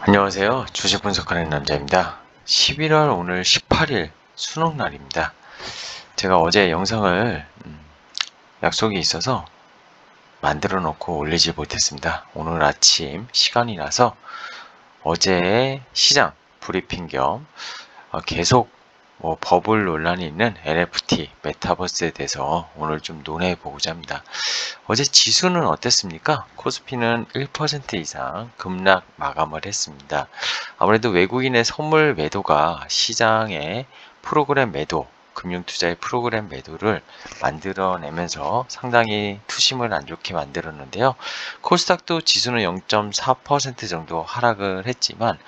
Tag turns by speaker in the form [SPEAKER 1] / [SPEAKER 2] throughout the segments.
[SPEAKER 1] 안녕하세요. 주식 분석하는 남자입니다. 11월 오늘 18일 수능 날입니다. 제가 어제 영상을 음, 약속이 있어서 만들어 놓고 올리지 못했습니다. 오늘 아침 시간이 나서 어제 시장 브리핑 겸 어, 계속 뭐 버블 논란이 있는 NFT, 메타버스에 대해서 오늘 좀 논해 보고자 합니다. 어제 지수는 어땠습니까? 코스피는 1% 이상 급락 마감을 했습니다. 아무래도 외국인의 선물 매도가 시장의 프로그램 매도, 금융투자의 프로그램 매도를 만들어내면서 상당히 투심을 안 좋게 만들었는데요. 코스닥도 지수는 0.4% 정도 하락을 했지만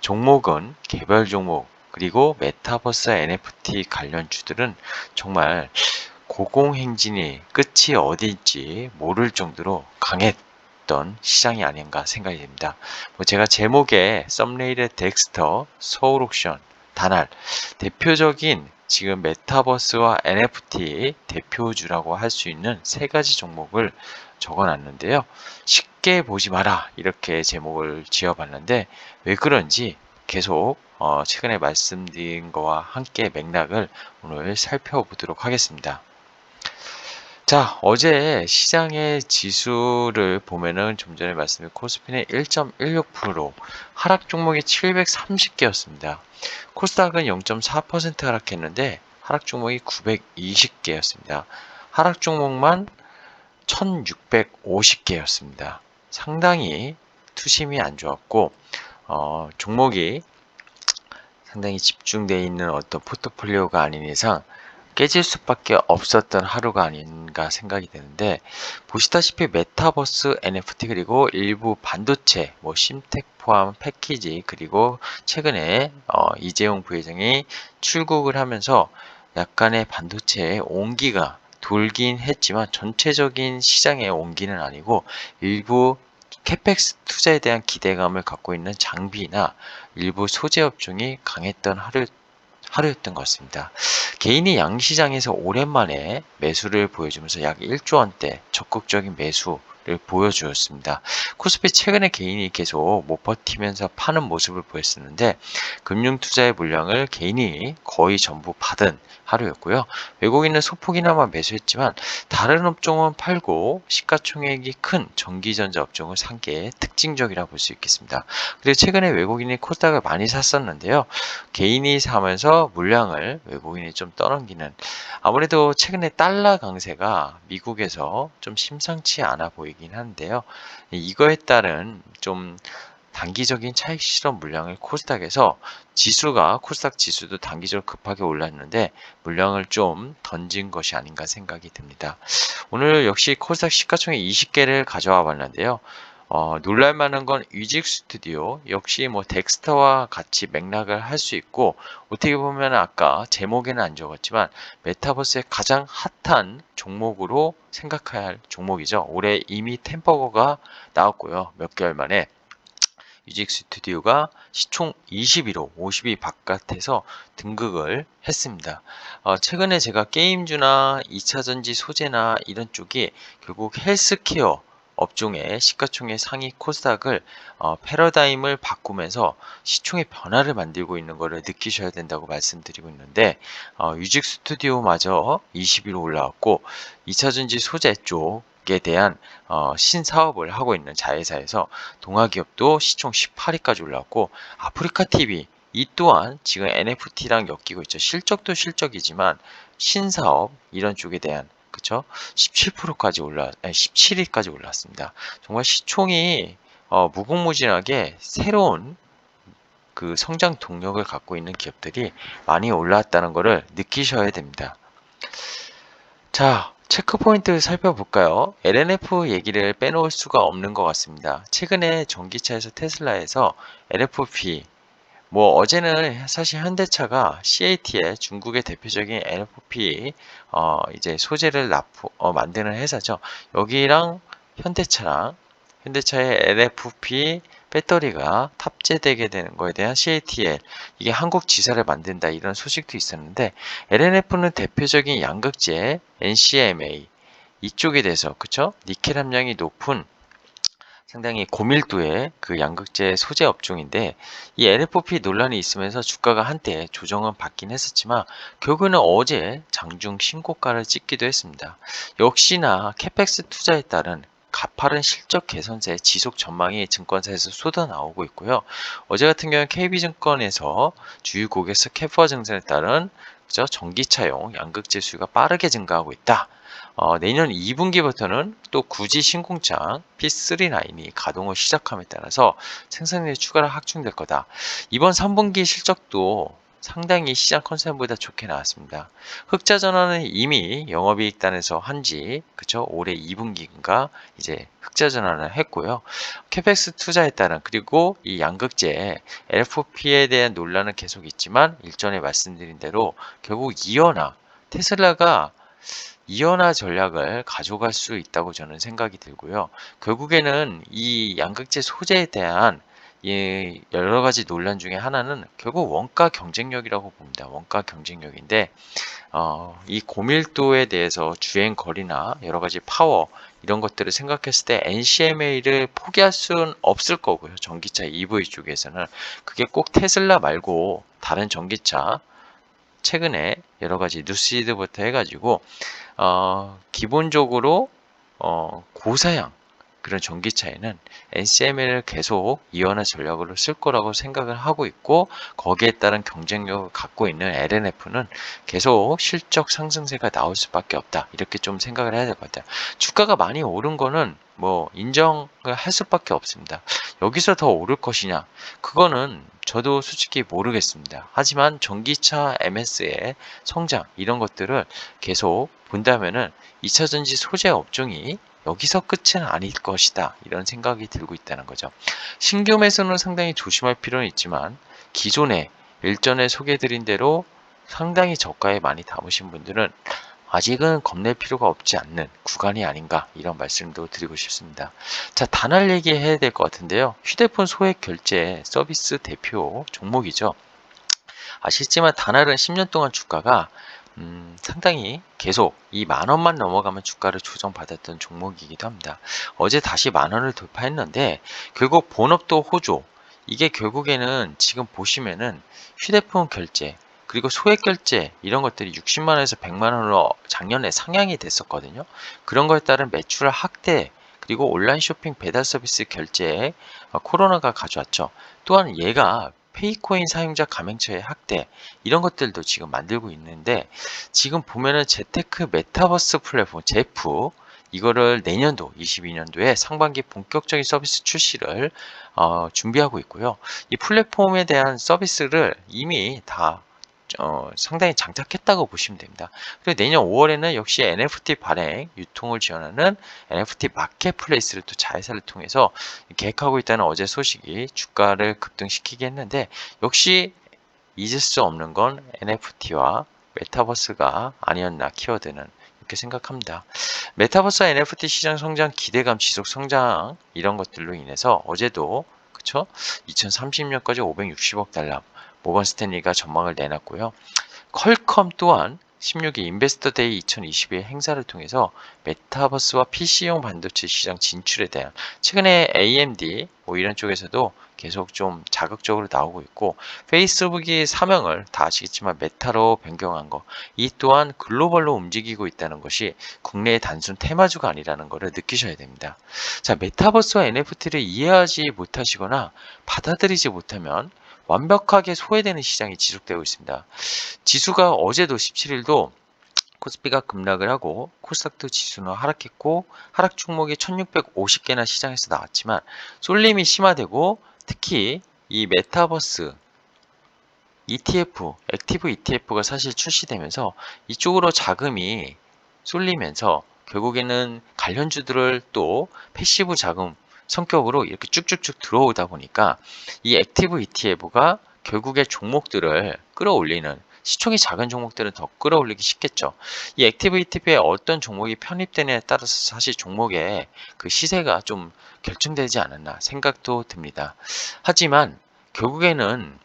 [SPEAKER 1] 종목은 개별 종목 그리고 메타버스 NFT 관련 주들은 정말 고공행진이 끝이 어디일지 모를 정도로 강했던 시장이 아닌가 생각이 됩니다. 뭐 제가 제목에 썸네일의 덱스터, 서울옥션, 다날 대표적인 지금 메타버스와 NFT 대표주라고 할 수 있는 세 가지 종목을 적어놨는데요. 쉽게 보지 마라 이렇게 제목을 지어봤는데 왜 그런지 계속 어, 최근에 말씀드린 거와 함께 맥락을 오늘 살펴보도록 하겠습니다. 자, 어제 시장의 지수를 보면은 좀 전에 말씀드린 코스피는 1.16% 하락 종목이 730개였습니다. 코스닥은 0.4% 하락했는데 하락 종목이 920개였습니다. 하락 종목만 1650개였습니다. 상당히 투심이 안 좋았고 어, 종목이 상당히 집중되어 있는 어떤 포트폴리오가 아닌 이상 깨질 수밖에 없었던 하루가 아닌가 생각이 되는데 보시다시피 메타버스 NFT 그리고 일부 반도체 뭐 심텍 포함 패키지 그리고 최근에 어, 이재용 부회장이 출국을 하면서 약간의 반도체의 온기가 돌긴 했지만 전체적인 시장의 온기는 아니고 일부 캐펙스 투자에 대한 기대감을 갖고 있는 장비나 일부 소재 업종이 강했던 하루 하루였던 것 같습니다. 개인이 양시장에서 오랜만에 매수를 보여주면서 약 1조 원대 적극적인 매수 를 보여주었습니다. 코스피 최근에 개인이 계속 못 버티면서 파는 모습을 보였었는데 금융투자의 물량을 개인이 거의 전부 받은 하루였고요. 외국인은 소폭이나마 매수했지만 다른 업종은 팔고 시가총액이 큰 전기전자 업종을 산 게 특징적이라 볼수 있겠습니다. 그리고 최근에 외국인이 코스닥을 많이 샀었는데요. 개인이 사면서 물량을 외국인이 좀 떠넘기는 아무래도 최근에 달러 강세가 미국에서 좀 심상치 않아 보이 긴 한데요. 이거에 따른 좀 단기적인 차익 실험 물량을 코스닥에서 지수가 코스닥 지수도 단기적으로 급하게 올랐는데 물량을 좀 던진 것이 아닌가 생각이 듭니다. 오늘 역시 코스닥 시가총액 20개를 가져와 봤는데요. 어, 놀랄만한 건 위직 스튜디오 역시 뭐 덱스터와 같이 맥락을 할 수 있고 어떻게 보면 아까 제목에는 안 적었지만 메타버스의 가장 핫한 종목으로 생각해야 할 종목이죠. 올해 이미 템버거가 나왔고요. 몇 개월 만에 뮤직 스튜디오가 시총 21호, 50위 바깥에서 등극을 했습니다. 어, 최근에 제가 게임주나 2차전지 소재나 이런 쪽이 결국 헬스케어 업종의 시가총액 상위 코스닥을 어, 패러다임을 바꾸면서 시총의 변화를 만들고 있는 것을 느끼셔야 된다고 말씀드리고 있는데 어, 뮤직 스튜디오마저 20위로 올라왔고 2차전지 소재 쪽에 대한 어, 신사업을 하고 있는 자회사에서 동아기업도 시총 18위까지 올라왔고 아프리카 TV 이 또한 지금 NFT랑 엮이고 있죠. 실적도 실적이지만 신사업 이런 쪽에 대한 그쵸? 17%까지 올라, 17위까지 올랐습니다. 정말 시총이 어, 무궁무진하게 새로운 그 성장 동력을 갖고 있는 기업들이 많이 올라왔다는 것을 느끼셔야 됩니다. 자, 체크 포인트 살펴볼까요? LNF 얘기를 빼놓을 수가 없는 것 같습니다. 최근에 전기차에서 테슬라에서 LFP 뭐 어제는 사실 현대차가 CAT에 중국의 대표적인 NFP 어 이제 소재를 납부 어 만드는 회사죠. 여기랑 현대차랑 현대차의 LFP 배터리가 탑재되게 되는 거에 대한 CATL 이게 한국 지사를 만든다 이런 소식도 있었는데 LNF는 대표적인 양극재 NCMA 이쪽에 대해서 그쵸 니켈 함량이 높은 상당히 고밀도의 그 양극재 소재 업종인데 이 LFP 논란이 있으면서 주가가 한때 조정은 받긴 했었지만 결국에는 어제 장중 신고가를 찍기도 했습니다. 역시나 캐펙스 투자에 따른 가파른 실적 개선세 지속 전망이 증권사에서 쏟아 나오고 있고요. 어제 같은 경우는 KB증권에서 주유 고객사 캐퍼 증산에 따른 그죠? 전기차용 양극재 수요가 빠르게 증가하고 있다. 어, 내년 2분기부터는 또 굳이 신공장 P39이 가동을 시작함에 따라서 생산량이 추가로 확충될 거다. 이번 3분기 실적도 상당히 시장 컨센보다 좋게 나왔습니다. 흑자 전환은 이미 영업이익단에서 한지 그쵸 올해 2분기인가 이제 흑자 전환을 했고요. 캐펙스 투자에 따른 그리고 이 양극재 LFP에 대한 논란은 계속 있지만 일전에 말씀드린 대로 결국 이어나 테슬라가 이연화 전략을 가져갈 수 있다고 저는 생각이 들고요. 결국에는 이 양극재 소재에 대한 예, 여러 가지 논란 중에 하나는 결국 원가 경쟁력이라고 봅니다. 원가 경쟁력인데 어, 이 고밀도에 대해서 주행 거리나 여러 가지 파워 이런 것들을 생각했을 때 NCMA를 포기할 수는 없을 거고요. 전기차 EV 쪽에서는 그게 꼭 테슬라 말고 다른 전기차 최근에 여러 가지 뉴스이드부터 해가지고 어, 기본적으로 어, 고사양 그런 전기차에는 NCM을 계속 이원화 전략으로 쓸 거라고 생각을 하고 있고 거기에 따른 경쟁력을 갖고 있는 LNF는 계속 실적 상승세가 나올 수밖에 없다. 이렇게 좀 생각을 해야 될 것 같아요. 주가가 많이 오른 거는 뭐 인정을 할 수밖에 없습니다. 여기서 더 오를 것이냐? 그거는 저도 솔직히 모르겠습니다. 하지만 전기차 MS의 성장 이런 것들을 계속 본다면은 2차전지 소재 업종이 여기서 끝은 아닐 것이다. 이런 생각이 들고 있다는 거죠. 신규 매수는 상당히 조심할 필요는 있지만 기존에 일전에 소개해드린 대로 상당히 저가에 많이 담으신 분들은 아직은 겁낼 필요가 없지 않는 구간이 아닌가 이런 말씀도 드리고 싶습니다. 자, 단할 얘기 해야 될 것 같은데요. 휴대폰 소액 결제 서비스 대표 종목이죠. 아시겠지만 단할은 10년 동안 주가가 음, 상당히 계속 이 만원만 넘어가면 주가를 조정받았던 종목이기도 합니다. 어제 다시 만원을 돌파했는데 결국 본업도 호조 이게 결국에는 지금 보시면은 휴대폰 결제 그리고 소액 결제 이런 것들이 60만 원에서 100만 원으로 작년에 상향이 됐었거든요. 그런 거에 따른 매출 확대 그리고 온라인 쇼핑 배달 서비스 결제에 코로나가 가져왔죠. 또한 얘가 페이코인 사용자 가맹처의 확대 이런 것들도 지금 만들고 있는데 지금 보면은 재테크 메타버스 플랫폼 제프 이거를 내년도 22년도에 상반기 본격적인 서비스 출시를 어, 준비하고 있고요. 이 플랫폼에 대한 서비스를 이미 다 어, 상당히 장착했다고 보시면 됩니다. 그리고 내년 5월에는 역시 NFT 발행, 유통을 지원하는 NFT 마켓플레이스를 또 자회사를 통해서 계획하고 있다는 어제 소식이 주가를 급등시키게 했는데 역시 잊을 수 없는 건 NFT와 메타버스가 아니었나 키워드는 이렇게 생각합니다. 메타버스와 NFT 시장 성장 기대감 지속 성장 이런 것들로 인해서 어제도 그쵸 2030년까지 560억 달러 모건 스탠리가 전망을 내놨고요. 퀄컴 또한 16일 인베스터 데이 2022 행사를 통해서 메타버스와 PC용 반도체 시장 진출에 대한 최근에 AMD 뭐 이런 쪽에서도 계속 좀 자극적으로 나오고 있고 페이스북이 사명을 다 아시겠지만 메타로 변경한 거 이 또한 글로벌로 움직이고 있다는 것이 국내의 단순 테마주가 아니라는 것을 느끼셔야 됩니다. 자 메타버스와 NFT를 이해하지 못하시거나 받아들이지 못하면 완벽하게 소외되는 시장이 지속되고 있습니다. 지수가 어제도 17일도 코스피가 급락을 하고 코스닥도 지수는 하락했고 하락 종목이 1650개나 시장에서 나왔지만 쏠림이 심화되고 특히 이 메타버스 ETF, 액티브 ETF가 사실 출시되면서 이쪽으로 자금이 쏠리면서 결국에는 관련주들을 또 패시브 자금 성격으로 이렇게 쭉쭉쭉 들어오다 보니까 이 액티브 ETF가 결국에 종목들을 끌어올리는 시총이 작은 종목들은 더 끌어올리기 쉽겠죠. 이 액티브 ETF에 어떤 종목이 편입되느냐에 따라서 사실 종목의 그 시세가 좀 결정되지 않았나 생각도 듭니다. 하지만 결국에는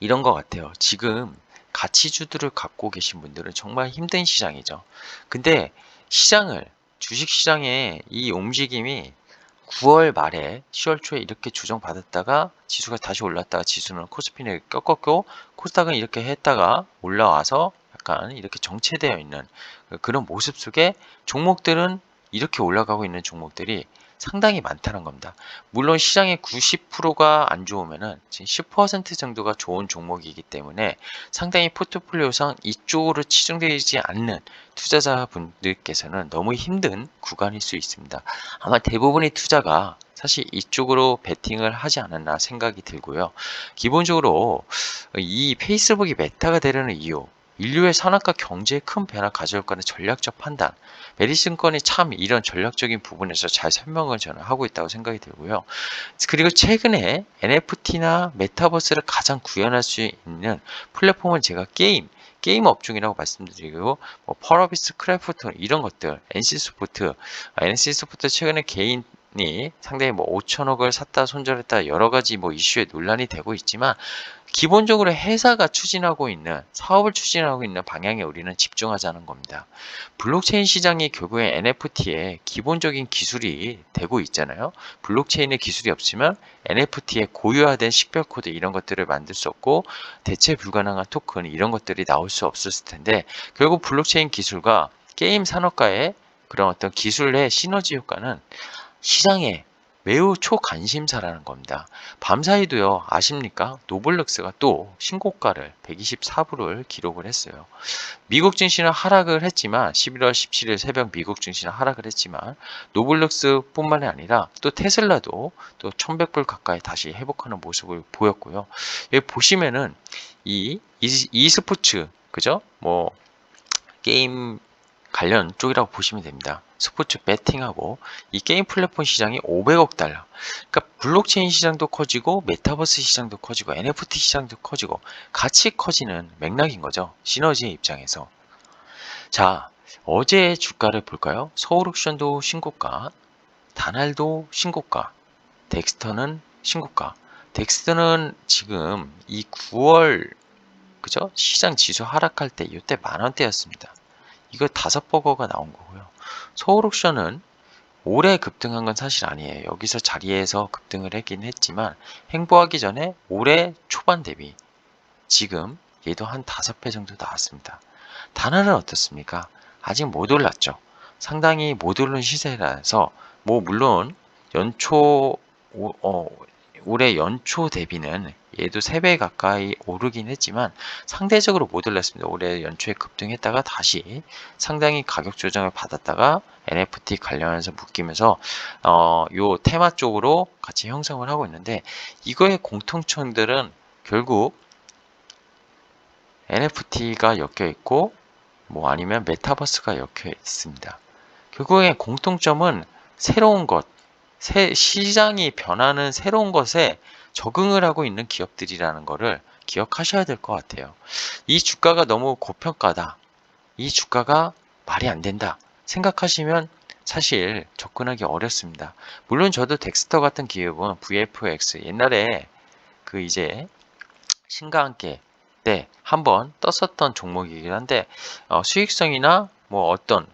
[SPEAKER 1] 이런 것 같아요. 지금 가치주들을 갖고 계신 분들은 정말 힘든 시장이죠. 근데 시장을 주식 시장의 이 움직임이 9월 말에 10월 초에 이렇게 조정받았다가 지수가 다시 올랐다가 지수는 코스피를 꺾었고 코스닥은 이렇게 했다가 올라와서 약간 이렇게 정체되어 있는 그런 모습 속에 종목들은 이렇게 올라가고 있는 종목들이 상당히 많다는 겁니다. 물론 시장의 90%가 안 좋으면은 지금 10% 정도가 좋은 종목이기 때문에 상당히 포트폴리오상 이쪽으로 치중되지 않는 투자자분들께서는 너무 힘든 구간일 수 있습니다. 아마 대부분의 투자가 사실 이쪽으로 베팅을 하지 않았나 생각이 들고요. 기본적으로 이 페이스북이 메타가 되려는 이유, 인류의 산업과 경제에 큰 변화 가져올 거는 전략적 판단. 메리슨건이 참 이런 전략적인 부분에서 잘 설명을 저는 하고 있다고 생각이 들고요. 그리고 최근에 NFT나 메타버스를 가장 구현할 수 있는 플랫폼은 제가 게임, 게임 업종이라고 말씀드리고 뭐 펄어비스 크래프트 이런 것들 NC소프트 아, NC소프트 최근에 개인 이 상당히 뭐 5천억을 샀다 손절했다 여러 가지 뭐 이슈에 논란이 되고 있지만 기본적으로 회사가 추진하고 있는 사업을 추진하고 있는 방향에 우리는 집중하자는 겁니다. 블록체인 시장이 결국에 NFT에 기본적인 기술이 되고 있잖아요. 블록체인의 기술이 없으면 NFT의 고유화된 식별 코드 이런 것들을 만들 수 없고 대체 불가능한 토큰 이런 것들이 나올 수 없었을 텐데 결국 블록체인 기술과 게임 산업과의 그런 어떤 기술의 시너지 효과는 시장에 매우 초관심사라는 겁니다. 밤사이도요, 아십니까? 노블럭스가 또 신고가를 124불을 기록을 했어요. 미국 증시는 하락을 했지만, 11월 17일 새벽 미국 증시는 하락을 했지만, 노블럭스 뿐만이 아니라 또 테슬라도 또 1100불 가까이 다시 회복하는 모습을 보였고요. 여기 보시면은 이 e스포츠, 그죠? 뭐, 게임 관련 쪽이라고 보시면 됩니다. 스포츠 배팅하고 이 게임 플랫폼 시장이 500억 달러. 그러니까 블록체인 시장도 커지고 메타버스 시장도 커지고 NFT 시장도 커지고 같이 커지는 맥락인 거죠. 시너지의 입장에서. 자, 어제 주가를 볼까요? 서울옥션도 신고가, 다날도 신고가, 덱스터는 신고가. 덱스터는 지금 이 9월 그죠? 시장 지수 하락할 때 이때 만 원대였습니다. 이거 다섯 버거가 나온 거고요. 서울옥션은 올해 급등한 건 사실 아니에요. 여기서 자리에서 급등을 했긴 했지만 행보하기 전에 올해 초반 대비 지금 얘도 한 다섯 배 정도 나왔습니다. 단화는 어떻습니까? 아직 못 올랐죠. 상당히 못 오른 시세라서 뭐 물론 연초 어, 올해 연초 대비는 얘도 3배 가까이 오르긴 했지만 상대적으로 못 올랐습니다. 올해 연초에 급등했다가 다시 상당히 가격 조정을 받았다가 NFT 관련해서 묶이면서 어, 요 테마 쪽으로 같이 형성을 하고 있는데 이거의 공통점들은 결국 NFT가 엮여 있고 뭐 아니면 메타버스가 엮여 있습니다. 결국에 공통점은 새로운 것, 새, 시장이 변하는 새로운 것에 적응을 하고 있는 기업들이라는 것을 기억하셔야 될 것 같아요. 이 주가가 너무 고평가다. 이 주가가 말이 안 된다. 생각하시면 사실 접근하기 어렵습니다. 물론 저도 덱스터 같은 기업은 VFX 옛날에 그 이제 신과 함께 때 한번 떴었던 종목이긴 한데 어, 수익성이나 뭐 어떤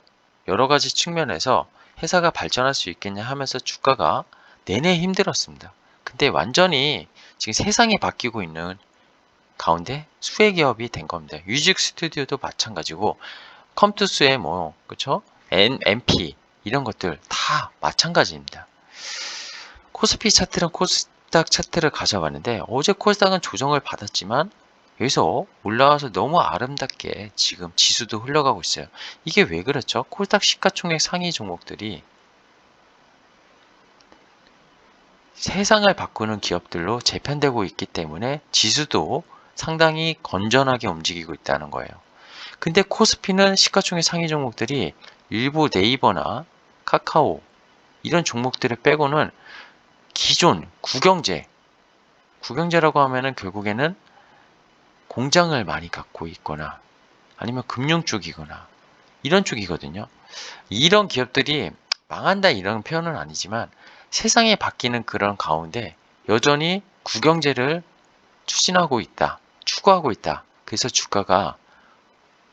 [SPEAKER 1] 여러 가지 측면에서 회사가 발전할 수 있겠냐 하면서 주가가 내내 힘들었습니다. 근데 완전히 지금 세상이 바뀌고 있는 가운데 수혜 기업이 된 겁니다. 뮤직 스튜디오도 마찬가지고 컴투스의 뭐 그쵸? N, MP 이런 것들 다 마찬가지입니다. 코스피 차트랑 코스닥 차트를 가져봤는데 어제 코스닥은 조정을 받았지만 여기서 올라와서 너무 아름답게 지금 지수도 흘러가고 있어요. 이게 왜 그렇죠? 코스닥 시가총액 상위 종목들이 세상을 바꾸는 기업들로 재편되고 있기 때문에 지수도 상당히 건전하게 움직이고 있다는 거예요. 근데 코스피는 시가총액 상위 종목들이 일부 네이버나 카카오 이런 종목들을 빼고는 기존 국영제 국영제라고 하면은 결국에는 공장을 많이 갖고 있거나 아니면 금융 쪽이거나 이런 쪽이거든요. 이런 기업들이 망한다 이런 표현은 아니지만 세상에 바뀌는 그런 가운데 여전히 국영제를 추진하고 있다. 추구하고 있다. 그래서 주가가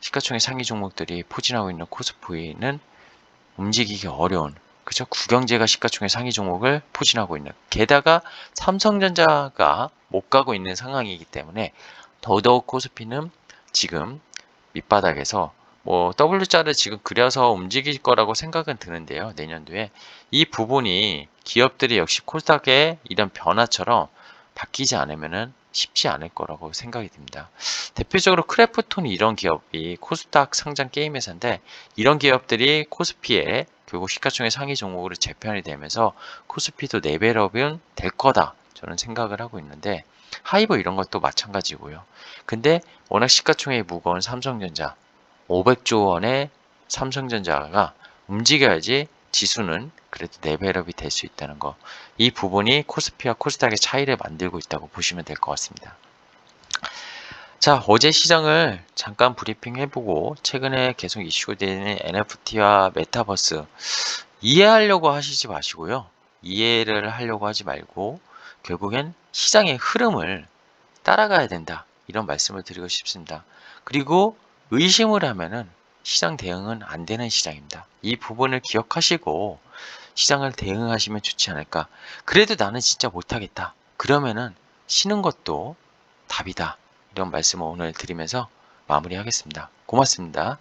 [SPEAKER 1] 시가총액 상위 종목들이 포진하고 있는 코스피는 움직이기 어려운 그죠? 구경제가 시가총액 상위 종목을 포진하고 있는. 게다가 삼성전자가 못 가고 있는 상황이기 때문에 더더욱 코스피는 지금 밑바닥에서 뭐 W자를 지금 그려서 움직일 거라고 생각은 드는데요. 내년도에 이 부분이 기업들이 역시 코스닥의 이런 변화처럼 바뀌지 않으면은 쉽지 않을 거라고 생각이 듭니다. 대표적으로 크래프톤이 이런 기업이 코스닥 상장 게임 회사인데 이런 기업들이 코스피에 결국 시가총액 상위 종목으로 재편이 되면서 코스피도 레벨업은 될 거다 저는 생각을 하고 있는데 하이버 이런 것도 마찬가지고요. 근데 워낙 시가총액이 무거운 삼성전자 500조 원의 삼성전자가 움직여야지 지수는 그래도 레벨업이 될 수 있다는 거. 이 부분이 코스피와 코스닥의 차이를 만들고 있다고 보시면 될 것 같습니다. 자, 어제 시장을 잠깐 브리핑 해보고 최근에 계속 이슈되는 NFT와 메타버스 이해하려고 하시지 마시고요. 이해를 하려고 하지 말고 결국엔 시장의 흐름을 따라가야 된다. 이런 말씀을 드리고 싶습니다. 그리고 의심을 하면은 시장 대응은 안 되는 시장입니다. 이 부분을 기억하시고 시장을 대응하시면 좋지 않을까. 그래도 나는 진짜 못하겠다. 그러면은 쉬는 것도 답이다. 이런 말씀을 오늘 드리면서 마무리하겠습니다. 고맙습니다.